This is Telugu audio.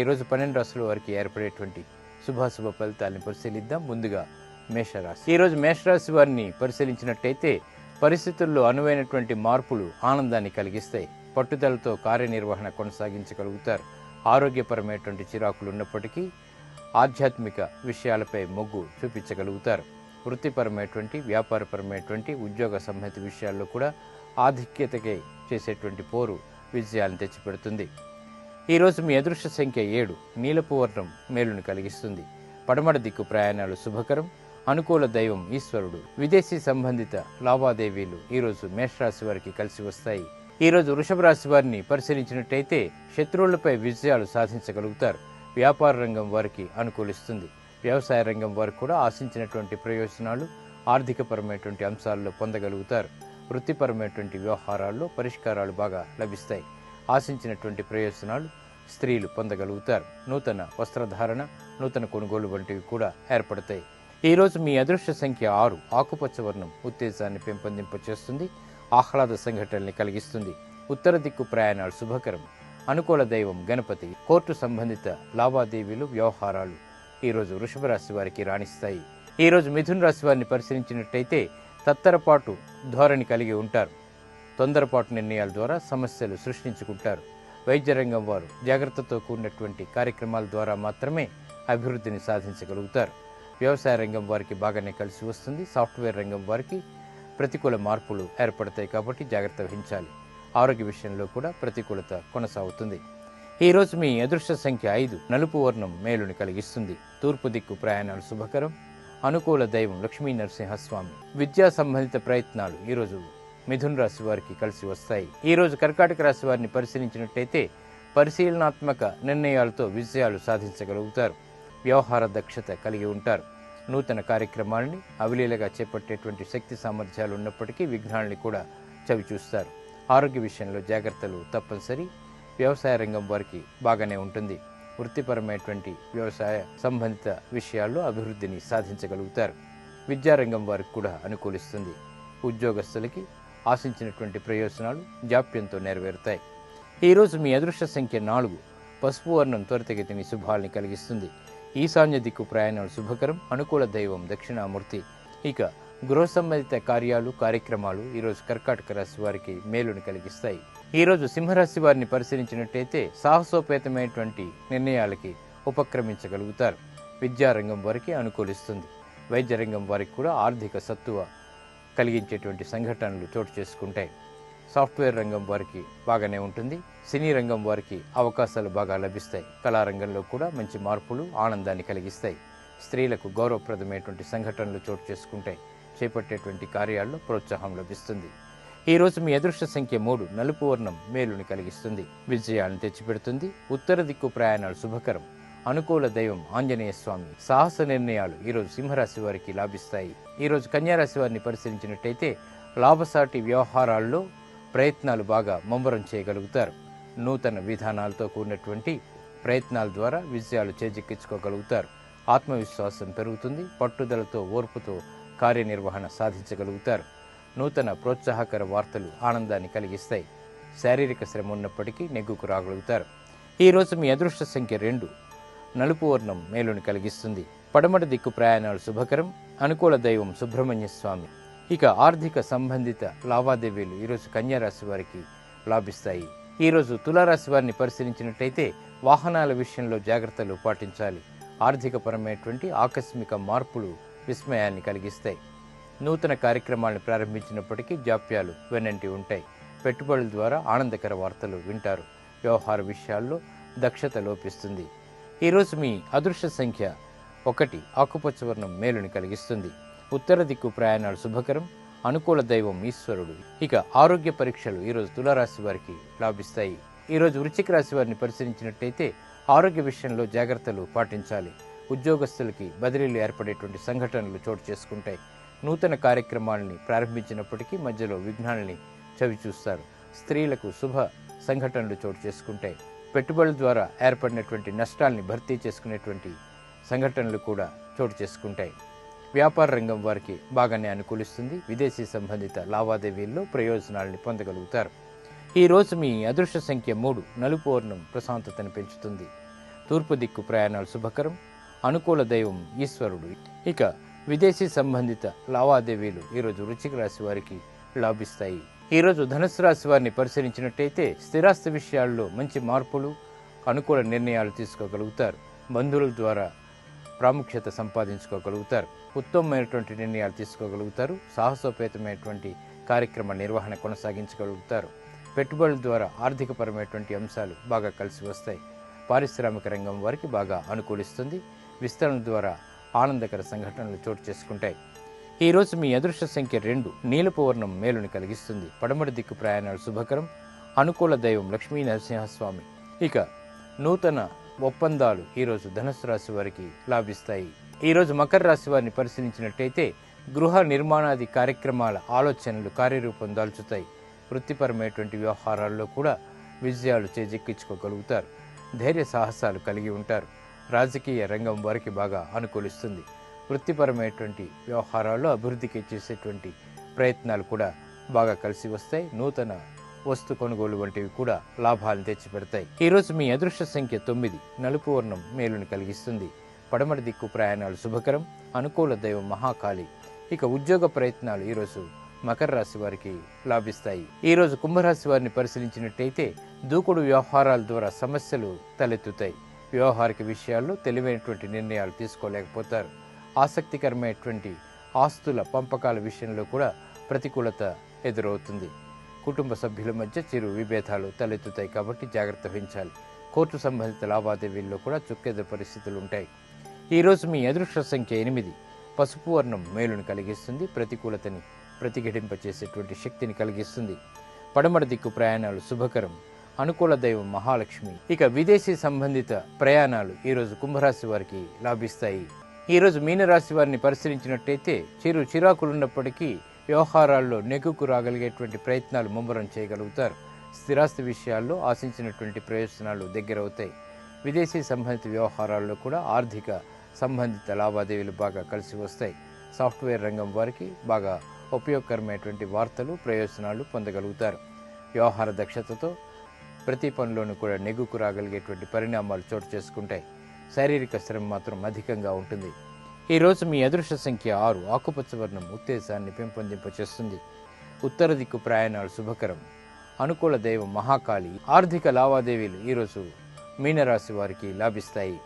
ఈరోజు పన్నెండు రాసుల వారికి ఏర్పడేటువంటి శుభాశుభ ఫలితాలను పరిశీలిద్దాం. ముందుగా మేషరాశి. ఈరోజు మేషరాశి వారిని పరిశీలించినట్టయితే పరిస్థితుల్లో అనువైనటువంటి మార్పులు ఆనందాన్ని కలిగిస్తాయి. పట్టుదలతో కార్యనిర్వహణ కొనసాగించగలుగుతారు. ఆరోగ్యపరమైనటువంటి చిరాకులు ఉన్నప్పటికీ ఆధ్యాత్మిక విషయాలపై మొగ్గు చూపించగలుగుతారు. వృత్తిపరమైనటువంటి వ్యాపారపరమైనటువంటి ఉద్యోగ సంబంధిత విషయాల్లో కూడా ఆధిక్యతకే చేసేటువంటి పోరు విజయాలను తెచ్చిపెడుతుంది. ఈరోజు మీ అదృష్ట సంఖ్య ఏడు. నీలపు వర్ణం మేలును కలిగిస్తుంది. పడమడ దిక్కు ప్రయాణాలు శుభకరం. అనుకూల దైవం ఈశ్వరుడు. విదేశీ సంబంధిత లావాదేవీలు ఈరోజు మేషరాశి వారికి కలిసి వస్తాయి. ఈరోజు వృషభ రాశి వారిని పరిశీలించినట్టయితే శత్రువులపై విజయాలు సాధించగలుగుతారు. వ్యాపార రంగం వారికి అనుకూలిస్తుంది. వ్యవసాయ రంగం వారికి కూడా ఆశించినటువంటి ప్రయోజనాలు ఆర్థికపరమైనటువంటి అంశాల్లో పొందగలుగుతారు. వృత్తిపరమైనటువంటి వ్యవహారాల్లో పరిష్కారాలు బాగా లభిస్తాయి. ఆశించినటువంటి ప్రయోజనాలు స్త్రీలు పొందగలుగుతారు. నూతన వస్త్రధారణ నూతన కొనుగోలు వంటివి కూడా ఏర్పడతాయి. ఈరోజు మీ అదృష్ట సంఖ్య ఆరు. ఆకుపచ్చ వర్ణం ఉత్తేజాన్ని పెంపొందింపచేస్తుంది. ఆహ్లాద సంఘటనల్ని కలిగిస్తుంది. ఉత్తర దిక్కు ప్రయాణాలు శుభకరం. అనుకూల దైవం గణపతి కోర్టు సంబంధిత లావాదేవీలు వ్యవహారాలు ఈరోజు వృషభ రాశి వారికి రాణిస్తాయి. ఈరోజు మిథున రాశి వారిని పరిశీలించినట్టయితే తత్తరపాటు ధోరణి కలిగి ఉంటారు. తొందరపాటు నిర్ణయాల ద్వారా సమస్యలు సృష్టించుకుంటారు. వైద్య రంగం వారు జాగ్రత్తతో కూడినటువంటి కార్యక్రమాల ద్వారా మాత్రమే అభివృద్ధిని సాధించగలుగుతారు. వ్యవసాయ రంగం వారికి బాగానే కలిసి వస్తుంది. సాఫ్ట్వేర్ రంగం వారికి ప్రతికూల మార్పులు ఏర్పడతాయి కాబట్టి జాగ్రత్త వహించాలి. ఆరోగ్య విషయంలో కూడా ప్రతికూలత కొనసాగుతుంది. ఈరోజు మీ అదృష్ట సంఖ్య ఐదు నలుపు వర్ణం మేలుని కలిగిస్తుంది. తూర్పు దిక్కు ప్రయాణాలు శుభకరం. అనుకూల దైవం లక్ష్మీ నరసింహస్వామి. విద్యా సంబంధిత ప్రయత్నాలు ఈరోజు మిథున్ రాశి వారికి కలిసి వస్తాయి. ఈరోజు కర్కాటక రాశి వారిని పరిశీలించినట్టయితే పరిశీలనాత్మక నిర్ణయాలతో విజయాలు సాధించగలుగుతారు. వ్యవహార దక్షత కలిగి ఉంటారు. నూతన కార్యక్రమాలని అవిలీలగా చేపట్టేటువంటి శక్తి సామర్థ్యాలు ఉన్నప్పటికీ విఘ్నాలని కూడా చవిచూస్తారు ఆరోగ్య విషయంలో జాగ్రత్తలు తప్పనిసరి. వ్యవసాయ రంగం వారికి బాగానే ఉంటుంది. వృత్తిపరమైనటువంటి వ్యవసాయ సంబంధిత విషయాల్లో అభివృద్ధిని సాధించగలుగుతారు. విద్యారంగం వారికి కూడా అనుకూలిస్తుంది. ఉద్యోగస్తులకి ఆశించినటువంటి ప్రయోజనాలు జాప్యంతో నెరవేరుతాయి. ఈరోజు మీ అదృష్ట సంఖ్య నాలుగు. పసుపు వర్ణం త్వరితగతిని శుభాల్ని కలిగిస్తుంది. ఈశాన్య దిక్కు ప్రయాణాలు శుభకరం అనుకూల దైవం దక్షిణామూర్తి. ఇక గృహ సంబంధిత కార్యాలు కార్యక్రమాలు ఈరోజు కర్కాటక రాశి వారికి మేలుని కలిగిస్తాయి. ఈరోజు సింహరాశి వారిని పరిశీలించినట్టయితే సాహసోపేతమైనటువంటి నిర్ణయాలకి ఉపక్రమించగలుగుతారు. విద్యారంగం వారికి అనుకూలిస్తుంది. వైద్య రంగం వారికి కూడా ఆర్థిక సత్తువ కలిగించేటువంటి సంఘటనలు చోటు చేసుకుంటాయి సాఫ్ట్వేర్ రంగం వారికి బాగానే ఉంటుంది. సినీ రంగం వారికి అవకాశాలు బాగా లభిస్తాయి. కళారంగంలో కూడా మంచి మార్పులు ఆనందాన్ని కలిగిస్తాయి. స్త్రీలకు గౌరవప్రదమైనటువంటి సంఘటనలు చోటు చేసుకుంటాయి చేపట్టేటువంటి కార్యాల్లో ప్రోత్సాహం లభిస్తుంది. ఈ రోజు మీ అదృష్ట సంఖ్య మూడు నలుపు వర్ణం మేలుని కలిగిస్తుంది. విజయాలను తెచ్చిపెడుతుంది. ఉత్తర దిక్కు ప్రయాణాలు శుభకరం. అనుకూల దైవం ఆంజనేయ స్వామి. సాహస నిర్ణయాలు ఈరోజు సింహరాశి వారికి లాభిస్తాయి. ఈరోజు కన్యారాశి వారిని పరిశీలించినట్టయితే లాభసాటి వ్యవహారాల్లో ప్రయత్నాలు బాగా ముమ్మరం చేయగలుగుతారు. నూతన విధానాలతో కూడినటువంటి ప్రయత్నాల ద్వారా విజయాలు చేజిక్కించుకోగలుగుతారు. ఆత్మవిశ్వాసం పెరుగుతుంది పట్టుదలతో ఓర్పుతో కార్యనిర్వహణ సాధించగలుగుతారు. నూతన ప్రోత్సాహకర వార్తలు ఆనందాన్ని కలిగిస్తాయి. శారీరక శ్రమ ఉన్నప్పటికీ నెగ్గుకు రాగలుగుతారు. ఈరోజు మీ అదృష్ట సంఖ్య రెండు. నలుపు వర్ణం మేలుని కలిగిస్తుంది. పడమటి దిక్కు ప్రయాణాలు శుభకరం అనుకూల దైవం సుబ్రహ్మణ్య స్వామి. ఇక ఆర్థిక సంబంధిత లావాదేవీలు ఈరోజు కన్యారాశి వారికి లాభిస్తాయి. ఈరోజు తులారాశి వారిని పరిశీలించినట్టయితే వాహనాల విషయంలో జాగ్రత్తలు పాటించాలి. ఆర్థికపరమైనటువంటి ఆకస్మిక మార్పులు విస్మయాన్ని కలిగిస్తాయి. నూతన కార్యక్రమాలను ప్రారంభించినప్పటికీ జాప్యాలు వెనంటి ఉంటాయి. పెట్టుబడుల ద్వారా ఆనందకర వార్తలు వింటారు. వ్యవహార విషయాల్లో దక్షత లోపిస్తుంది. ఈరోజు మీ అదృష్ట సంఖ్య ఒకటి. ఆకుపచ్చ వర్ణం మేలుని కలిగిస్తుంది. ఉత్తర దిక్కు ప్రయాణాలు శుభకరం. అనుకూల దైవం ఈశ్వరుడు. ఇక ఆరోగ్య పరీక్షలు ఈరోజు తులారాశి వారికి లాభిస్తాయి. ఈరోజు వృశ్చిక రాశి వారిని పరిశీలించినట్టయితే ఆరోగ్య విషయంలో జాగ్రత్తలు పాటించాలి. ఉద్యోగస్తులకి బదిలీలు ఏర్పడేటువంటి సంఘటనలు చోటు చేసుకుంటాయి. నూతన కార్యక్రమాలని ప్రారంభించినప్పటికీ మధ్యలో విఘ్నాలని చవిచూస్తారు. స్త్రీలకు శుభ సంఘటనలు చోటు చేసుకుంటాయి. పెట్టుబడుల ద్వారా ఏర్పడినటువంటి నష్టాల్ని భర్తీ చేసుకునేటువంటి సంఘటనలు కూడా చోటు చేసుకుంటాయి. వ్యాపార రంగం వారికి బాగానే అనుకూలిస్తుంది. విదేశీ సంబంధిత లావాదేవీల్లో ప్రయోజనాలని పొందగలుగుతారు. ఈ రోజు మీ అదృష్ట సంఖ్య మూడు నలుపు వర్ణం ప్రశాంతతను పెంచుతుంది. తూర్పు దిక్కు ప్రయాణాలు శుభకరం. అనుకూల దైవం ఈశ్వరుడు. ఇక విదేశీ సంబంధిత లావాదేవీలు ఈరోజు వృచ్చిక రాశి వారికి లాభిస్తాయి. ఈరోజు ధనుసు రాశి వారిని పరిశీలించినట్టయితే స్థిరాస్తి విషయాల్లో మంచి మార్పులు అనుకూల నిర్ణయాలు తీసుకోగలుగుతారు. బంధువుల ద్వారా ప్రాముఖ్యత సంపాదించుకోగలుగుతారు. ఉత్తమమైనటువంటి నిర్ణయాలు తీసుకోగలుగుతారు. సాహసోపేతమైనటువంటి కార్యక్రమ నిర్వహణ కొనసాగించగలుగుతారు. పెట్టుబడుల ద్వారా ఆర్థికపరమైనటువంటి అంశాలు బాగా కలిసి వస్తాయి. పారిశ్రామిక రంగం వారికి బాగా అనుకూలిస్తుంది. విస్తరణ ద్వారా ఆనందకర సంఘటనలు చోటు చేసుకుంటాయి. ఈ రోజు మీ అదృష్ట సంఖ్య రెండు. నీలపు వర్ణం మేలుని కలిగిస్తుంది. పడమటి దిక్కు ప్రయాణాలు శుభకరం. అనుకూల దైవం లక్ష్మీ నరసింహస్వామి. ఇక నూతన ఒప్పందాలు ఈరోజు ధనుసు రాశి వారికి లాభిస్తాయి. ఈరోజు మకర రాశి వారిని పరిశీలించినట్టయితే గృహ నిర్మాణాది కార్యక్రమాల ఆలోచనలు కార్యరూపం దాల్చుతాయి. వృత్తిపరమైనటువంటి వ్యవహారాల్లో కూడా విజయాలు చేజెక్కించుకోగలుగుతారు. ధైర్య సాహసాలు కలిగి ఉంటారు. రాజకీయ రంగం వారికి బాగా అనుకూలిస్తుంది. వృత్తిపరమైనటువంటి వ్యవహారాల్లో అభివృద్ధికి చేసేటువంటి ప్రయత్నాలు కూడా బాగా కలిసి వస్తాయి. నూతన వస్తు కొనుగోలు వంటివి కూడా లాభాలను తెచ్చిపెడతాయి. ఈరోజు మీ అదృష్ట సంఖ్య తొమ్మిది. నలుపు వర్ణం మేలుని కలిగిస్తుంది. పడమటి దిక్కు ప్రయాణాలు శుభకరం. అనుకూల దైవం మహాకాళి. ఇక ఉద్యోగ ప్రయత్నాలు ఈరోజు మకర రాశి వారికి లాభిస్తాయి. ఈరోజు కుంభరాశి వారిని పరిశీలించినట్టయితే దూకుడు వ్యవహారాల ద్వారా సమస్యలు తలెత్తుతాయి. వ్యవహారిక విషయాల్లో తెలివైనటువంటి నిర్ణయాలు తీసుకోలేకపోతారు. ఆసక్తికరమైనటువంటి ఆస్తుల పంపకాల విషయంలో కూడా ప్రతికూలత ఎదురవుతుంది. కుటుంబ సభ్యుల మధ్య చిరు విభేదాలు తలెత్తుతాయి కాబట్టి జాగ్రత్త వహించాలి. కోర్టు సంబంధిత లావాదేవీల్లో కూడా చుక్కెద పరిస్థితులు ఉంటాయి ఈరోజు మీ అదృష్ట సంఖ్య ఎనిమిది. పసుపు వర్ణం మేలును కలిగిస్తుంది. ప్రతికూలతని ప్రతిఘటింపచేసేటువంటి శక్తిని కలిగిస్తుంది. పడమర దిక్కు ప్రయాణాలు శుభకరం. అనుకూల దైవం మహాలక్ష్మి. ఇక విదేశీ సంబంధిత ప్రయాణాలు ఈరోజు కుంభరాశి వారికి లాభిస్తాయి. ఈరోజు మీనరాశి వారిని పరిశీలించినట్టయితే చిరు చిరాకులున్నప్పటికీ వ్యవహారాల్లో నెగ్గుకు రాగలిగేటువంటి ప్రయత్నాలు ముమ్మరం చేయగలుగుతారు. స్థిరాస్తి విషయాల్లో ఆశించినటువంటి ప్రయోజనాలు దగ్గరవుతాయి. విదేశీ సంబంధిత వ్యవహారాల్లో కూడా ఆర్థిక సంబంధిత లావాదేవీలు బాగా కలిసి వస్తాయి. సాఫ్ట్వేర్ రంగం వారికి బాగా ఉపయోగకరమైనటువంటి వార్తలు ప్రయోజనాలు పొందగలుగుతారు. వ్యవహార దక్షతతో ప్రతి పనిలోనూ కూడా నెగ్గుకు రాగలిగేటువంటి పరిణామాలు చోటు చేసుకుంటాయి. శారీరక శ్రమ మాత్రం అధికంగా ఉంటుంది. ఈ రోజు మీ అదృష్ట సంఖ్య ఆరు. ఆకుపచ్చ వర్ణం ఉత్తేజాన్ని పెంపొందింపచేస్తుంది. ఉత్తర దిక్కు ప్రయాణాలు శుభకరం. అనుకూల దైవం మహాకాళి. ఆర్థిక లావాదేవీలు ఈరోజు మీనరాశి వారికి లాభిస్తాయి.